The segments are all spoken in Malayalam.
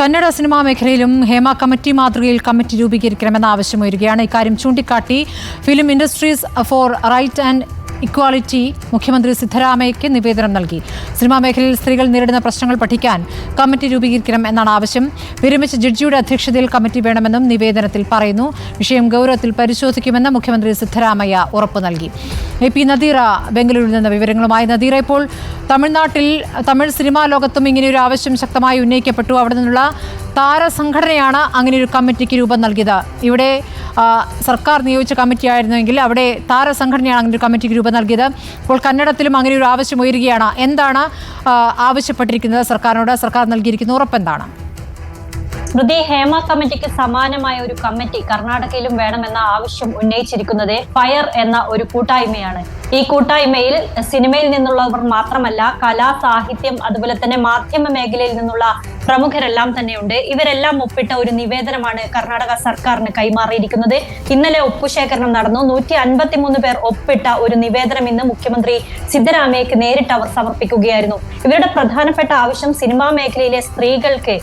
കന്നഡ സിനിമാ മേഖലയിലും ഹേമ കമ്മിറ്റി മാതൃകയിൽ കമ്മിറ്റി രൂപീകരിക്കണമെന്ന ആവശ്യമുയരുകയാണ്. ഇക്കാര്യം ചൂണ്ടിക്കാട്ടി film industries for right and equality മുഖ്യമന്ത്രി സിദ്ധരാമയ്യയ്ക്ക് നിവേദനം നൽകി. സിനിമാ മേഖലയിൽ സ്ത്രീകൾ നേരിടുന്ന പ്രശ്നങ്ങൾ പഠിക്കാൻ കമ്മിറ്റി രൂപീകരിക്കണം എന്നാണ് ആവശ്യം. വിരമിച്ച ജഡ്ജിയുടെ അധ്യക്ഷതയിൽ കമ്മിറ്റി വേണമെന്നും നിവേദനത്തിൽ പറയുന്നു. വിഷയം ഗൗരവത്തിൽ പരിശോധിക്കുമെന്ന് മുഖ്യമന്ത്രി സിദ്ധരാമയ്യ ഉറപ്പു നൽകി. എ പി നദീറ ബംഗളൂരുവിൽ നിന്ന് വിവരങ്ങളുമായി. നദീറ ഇപ്പോൾ തമിഴ്നാട്ടിൽ തമിഴ് സിനിമാ ലോകത്തും ഇങ്ങനെയൊരു ആവശ്യം ശക്തമായി ഉന്നയിക്കപ്പെട്ടു. അവിടെ നിന്നുള്ള താരസംഘടനയാണ് അങ്ങനെ ഒരു കമ്മിറ്റിക്ക് രൂപം നൽകിയത്. ഇവിടെ സർക്കാർ നിയോഗിച്ച കമ്മിറ്റി ആയിരുന്നെങ്കിൽ അവിടെ താരസംഘടനയാണ് അങ്ങനെ ഒരു കമ്മിറ്റിക്ക് രൂപം നൽകിയത്. ഇപ്പോൾ കന്നഡത്തിലും അങ്ങനെ ഒരു ആവശ്യം ഉയരുകയാണ്. എന്താണ് ആവശ്യപ്പെട്ടിരിക്കുന്നത് സർക്കാരിനോട്? സർക്കാർ നൽകിയിരിക്കുന്ന ഉറപ്പെന്താണ് സ്മൃതി ഹേമ കമ്മിറ്റിക്ക് സമാനമായ ഒരു കമ്മിറ്റി കർണാടകയിലും വേണമെന്ന ആവശ്യം ഉന്നയിച്ചിരിക്കുന്നത് ഫയർ എന്ന ഒരു കൂട്ടായ്മയാണ്. ഈ കൂട്ടായ്മയിൽ സിനിമയിൽ നിന്നുള്ളവർ മാത്രമല്ല കലാ സാഹിത്യം അതുപോലെ തന്നെ മാധ്യമ മേഖലയിൽ നിന്നുള്ള പ്രമുഖരെല്ലാം തന്നെയുണ്ട്. ഇവരെല്ലാം ഒപ്പിട്ട ഒരു നിവേദനമാണ് കർണാടക സർക്കാരിന് കൈമാറിയിരിക്കുന്നത്. ഇന്നലെ ഒപ്പുശേഖരണം നടന്നു. നൂറ്റി അൻപത്തിമൂന്ന് പേർ ഒപ്പിട്ട ഒരു നിവേദനം ഇന്ന് മുഖ്യമന്ത്രി സിദ്ധരാമയ്യക്ക് നേരിട്ട് അവർ സമർപ്പിക്കുകയായിരുന്നു. ഇവരുടെ പ്രധാനപ്പെട്ട ആവശ്യം സിനിമാ മേഖലയിലെ സ്ത്രീകൾക്ക്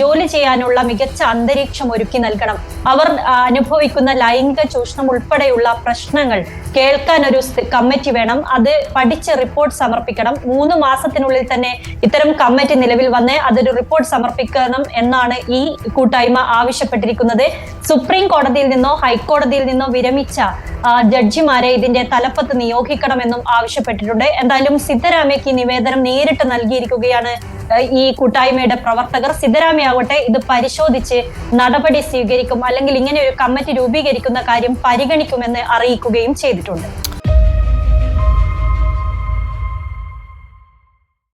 ജോലി ചെയ്യാനുള്ള മികച്ച അന്തരീക്ഷം ഒരുക്കി നൽകണം. അവർ അനുഭവിക്കുന്ന ലൈംഗിക ചൂഷണം ഉൾപ്പെടെയുള്ള പ്രശ്നങ്ങൾ കേൾക്കാൻ ഒരു സ് കമ്മിറ്റി വേണം. അത് പഠിച്ച് റിപ്പോർട്ട് സമർപ്പിക്കണം. മൂന്ന് മാസത്തിനുള്ളിൽ തന്നെ ഇത്തരം കമ്മിറ്റി നിലവിൽ വന്ന് അതൊരു റിപ്പോർട്ട് സമർപ്പിക്കണം എന്നാണ് ഈ കൂട്ടായ്മ ആവശ്യപ്പെട്ടിരിക്കുന്നത്. സുപ്രീം കോടതിയിൽ നിന്നോ ഹൈക്കോടതിയിൽ നിന്നോ വിരമിച്ച ജഡ്ജിമാരെ ഇതിന്റെ തലപ്പത്ത് നിയോഗിക്കണമെന്നും ആവശ്യപ്പെട്ടിട്ടുണ്ട്. എന്തായാലും സിദ്ധരാമയ്ക്ക് നിവേദനം നേരിട്ട് നൽകിയിരിക്കുകയാണ് ഈ കൂട്ടായ്മയുടെ പ്രവർത്തകർ. സിദ്ധരാമയാവട്ടെ ഇത് പരിശോധിച്ച് നടപടി സ്വീകരിക്കും. അല്ലെങ്കിൽ ഇങ്ങനെ ഒരു കമ്മിറ്റി രൂപീകരിക്കുന്ന കാര്യം പരിഗണിക്കുമെന്ന് അറിയിക്കുകയും ചെയ്തിട്ടുണ്ട്.